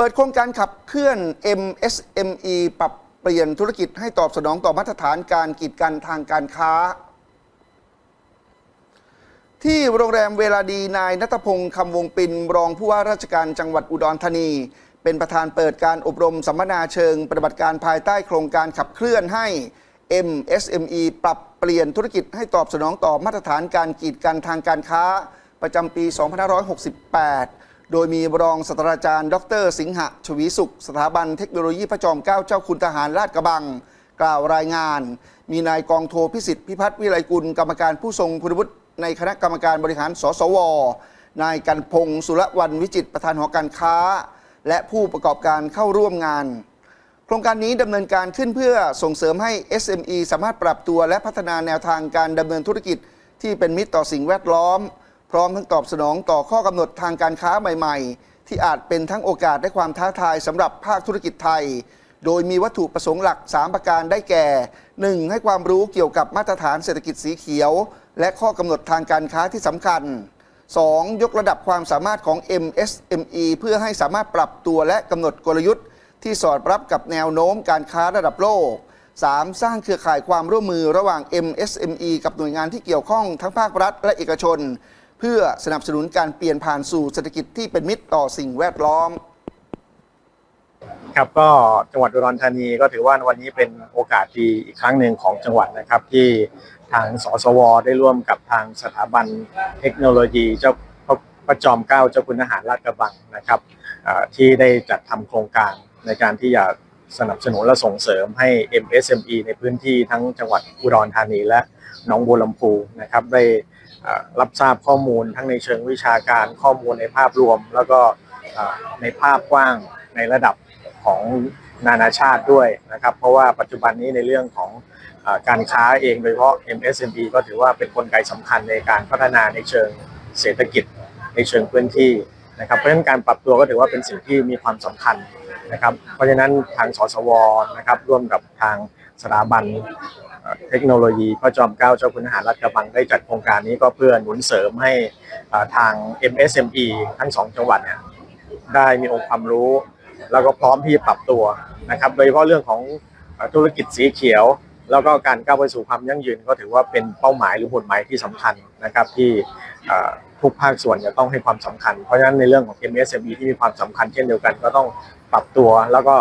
เปิดโครงการขับเคลื่อน MSME ปรับเปลี่ยนธุรกิจให้ตอบสนองต่อมาตรฐานการกีดกันทางการค้า ที่โรงแรมเวลาดีนายนัทพงศ์คำวงปินรองผู้ว่าราชการจังหวัดอุดรธานี เป็นประธานเปิดการอบรมสัมมนาเชิง ปฏิบัติการภายใต้โครงการขับเคลื่อนให้ MSME ปรับเปลี่ยนธุรกิจให้ตอบสนองต่อมาตรฐานการกีดกันทางการค้า ประจำปี 2568 โดยมีรองศาสตราจารย์ ดร สิงหะชวีสุข สถาบันเทคโนโลยีพระจอมเกล้าเจ้าคุณทหารราชกระบัง กล่าวรายงาน มีนายกองโทพิสิทธิ์พิพัฒน์วิไลกุลกรรมการผู้ทรงคุณวุฒิในคณะกรรมการบริหาร สสว นายกันพงศ์สุรวรรณวิจิตประธานหอการค้า และผู้ประกอบการเข้าร่วมงาน โครงการนี้ดำเนินการขึ้นเพื่อส่งเสริมให้ SME สามารถปรับตัวและพัฒนาแนวทางการดำเนินธุรกิจที่เป็นมิตรต่อสิ่งแวดล้อม พร้อมทั้งตอบสนองต่อข้อกำหนดทางการค้าใหม่ ๆ ที่อาจเป็นทั้งโอกาสและความท้าทายสำหรับภาคธุรกิจไทย โดยมีวัตถุประสงค์หลัก 3 ประการได้แก่ 1. ให้ความรู้เกี่ยวกับมาตรฐานเศรษฐกิจสีเขียว และข้อกำหนดทางการค้าที่สำคัญ 2. ยกระดับความสามารถของ MSME เพื่อให้สามารถปรับตัวและกำหนดกลยุทธ์ ที่สอดรับกับแนวโน้มการค้าระดับโลก 3. สร้างเครือข่ายความร่วมมือระหว่าง MSME กับหน่วยงานที่เกี่ยวข้องทั้งภาครัฐและเอกชน เพื่อสนับสนุนการเปลี่ยนผ่านสู่เศรษฐกิจที่เป็นมิตรต่อสิ่งแวดล้อม ครับก็จังหวัดอุดรธานีก็ถือว่าวันนี้เป็นโอกาสดีอีกครั้งหนึ่งของจังหวัดนะครับที่ทางสสว ได้ร่วมกับทางสถาบันเทคโนโลยีเจ้าพระจอมเกล้าเจ้าคุณทหารราชกระบังนะครับที่ได้จัดทำโครงการในการที่จะสนับสนุนและส่งเสริมให้ MSME ในพื้นที่ทั้งจังหวัดอุดรธานีและหนองบัวลำพูนะครับได้ รับทราบข้อมูลทั้งในเชิงวิชาการข้อมูลในภาพรวม แล้วก็ในภาพกว้างในระดับของนานาชาติด้วยนะครับ เพราะว่าปัจจุบันนี้ในเรื่องของอการค้าเองโดยเฉพาะ MSME ก็ถือว่าเป็นนกลไกสำคัญในการพัฒนาในเชิงเศรษฐกิจในเชิงพื้นที่นะครับเพราะฉะนั้นการปรับตัวก็ถือว่าเป็นสิ่งที่มีความสำคัญนะครับ เพราะฉะนั้นทางสสวนะครับร่วมกับทางสถาบัน เทคโนโลยีพระจอมเกล้าเจ้าคุณทหารรัฐกระบังได้จัดโครงการนี้ก็เพื่อหนุนเสริมให้เอ่อทาง MSME ทั้งสองจังหวัดเนี่ยได้มีองค์ความรู้ แล้วก็พร้อมที่จะปรับตัวนะครับ โดยเฉพาะเรื่องของธุรกิจสีเขียว แล้วก็การก้าวไปสู่ความยั่งยืนก็ถือว่าเป็นเป้าหมายหรือหมุดหมายที่สำคัญนะครับที่ทุกภาคส่วนจะต้องให้ความสำคัญ เพราะฉะนั้นในเรื่องของ MSME ที่มีความสำคัญเช่นเดียวกันก็ต้องปรับตัวแล้วก็